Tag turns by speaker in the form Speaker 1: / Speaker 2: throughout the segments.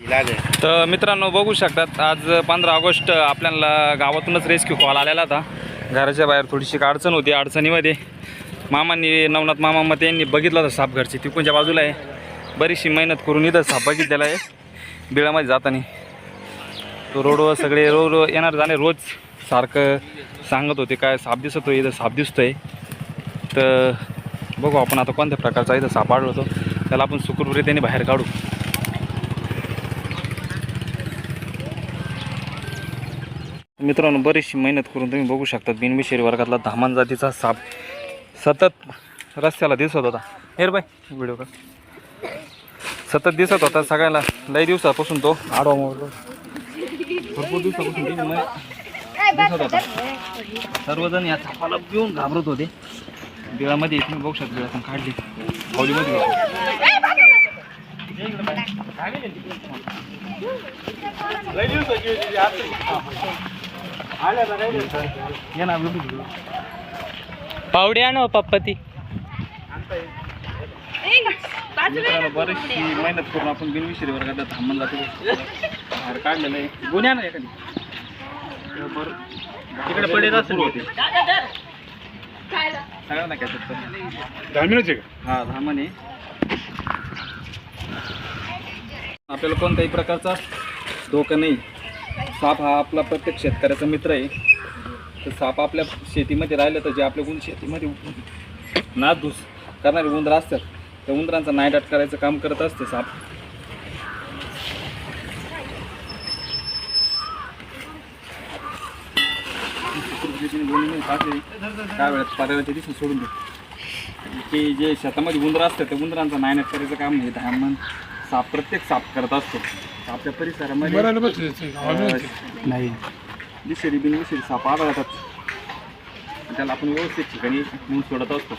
Speaker 1: तर मित्रांनो बघू शकतात आज पंधरा ऑगस्ट आपल्याला गावातूनच रेस्क्यू कॉल आलेला होता. घराच्या बाहेर थोडीशी अडचण होती अडचणीमध्ये. मामांनी नवनाथ मामा मग यांनी बघितलं होतं साप घरची तिकूनच्या बाजूला आहे? बरीचशी मेहनत करून इथं साप बघितलेला आहे बिळामध्ये जाताना. तो रोडवर सगळे रोड येणार जाणे रोज सारखं सांगत होते काय साप दिसतो इथं साप दिसतोय. तर बघू आपण आता कोणत्या प्रकारचा इथं साप आढळतो त्याला आपण सुखरूपरीत्याने बाहेर काढू. मित्रांनो बरीचशी मेहनत करून तुम्ही बघू शकता बिनविषयी वर्गातला धामान जातीचा साप सतत रस्त्याला दिसत होता. हेर बाय व्हिडिओ का सतत दिसत होता सगळ्याला. लई दिवसापासून तो आडवा मोडलो भरपूर दिवसापासून दिसत होता. सर्वजण या सापाला घेऊन घाबरत होते. बिळामध्ये तुम्ही बघू शकता बिळातून काढली. पावलीमध्ये होती. ये
Speaker 2: पावडे आणो पप्पा ती
Speaker 1: बरीचशी मेहनत करून आपण बिनविषयी वर्गात थांबून जातो बाहेर काढलेलं आहे गुन्ह्या ना एखादी तिकडे पडेल असेल होते सगळ्यांना काय
Speaker 3: आहे का?
Speaker 1: हा धामण आहे. आपल्याला कोणत्याही प्रकारचा धोका नाही. साप हा आपला प्रत्येक शेतकऱ्याचा मित्र आहे. तर साप आपल्या शेतीमध्ये राहिलं तर जे आपल्या गुण शेतीमध्ये नासधूस करणारे उंदर असतात त्या उंदरांचा नायडाट करायचं काम करत असते साप. काय वेळात पर्यावरणाच्या दिसून सोडून दे. की जे शेतामध्ये उंदर असतात त्या उंदरांचा नायनाट करायचं काम नाही धामण साप प्रत्येक साप करत असतो. आपल्या परिसरामध्ये
Speaker 3: बरं बस धामिनच आहे.
Speaker 1: नाही. विषारी साप आढळतात. त्याला आपण व्यवस्थित ठिकाणी नेऊन सोडत असतो.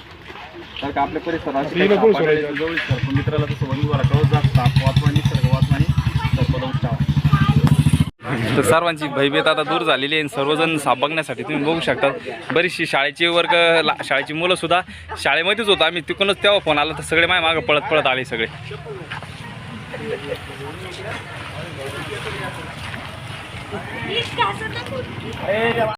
Speaker 1: तर का आपल्या परिसरात असे काही साप आढळले मित्राला तसं वनविभागाला कळत जात साप वाचवा निसर्ग वाचवा आणि. तर सर्वांची भयभीत आता दूर झालेली आहे आणि सर्वजण साप बघण्यासाठी तुम्ही बघू शकता. बरीचशी शाळेची वर्ग ला- शाळेची मुलं सुद्धा शाळेमध्येच होतो. आम्ही तिकडूनच तेव्हा फोन आला तर सगळे माझ्या मागं पळत पळत आले सगळे. এই